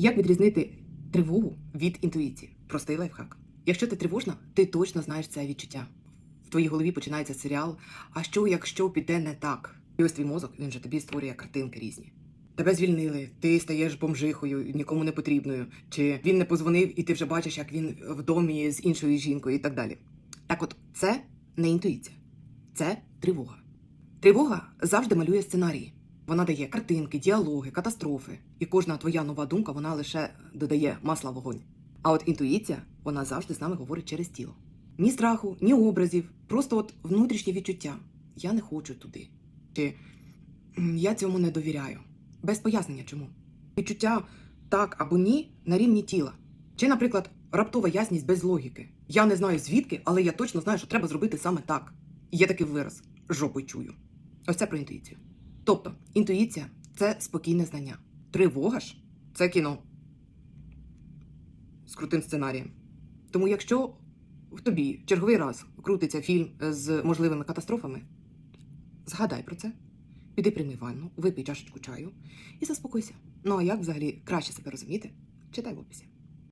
Як відрізнити тривогу від інтуїції? Простий лайфхак. Якщо ти тривожна, ти точно знаєш це відчуття. В твоїй голові починається серіал. А що, якщо піде не так? І ось твій мозок він же тобі створює картинки різні. Тебе звільнили, ти стаєш бомжихою, нікому не потрібною, чи він не позвонив, і ти вже бачиш, як він в домі з іншою жінкою, і так далі. Так от, це не інтуїція, це тривога. Тривога завжди малює сценарії. Вона дає картинки, діалоги, катастрофи. І кожна твоя нова думка вона лише додає масла вогонь. А от інтуїція, вона завжди з нами говорить через тіло. Ні страху, ні образів, просто от внутрішнє відчуття. Я не хочу туди. Чи я цьому не довіряю. Без пояснення чому. Відчуття так або ні на рівні тіла. Чи, наприклад, раптова ясність без логіки. Я не знаю звідки, але я точно знаю, що треба зробити саме так. Є такий вираз жопою чую. Ось це про інтуїцію. Тобто, інтуїція це спокійне знання. Тривога ж це кіно з крутим сценарієм. Тому, якщо в тобі черговий раз крутиться фільм з можливими катастрофами, згадай про це, піди прийми ванну, випий чашечку чаю і заспокойся. Ну а як взагалі краще себе розуміти? Читай в описі.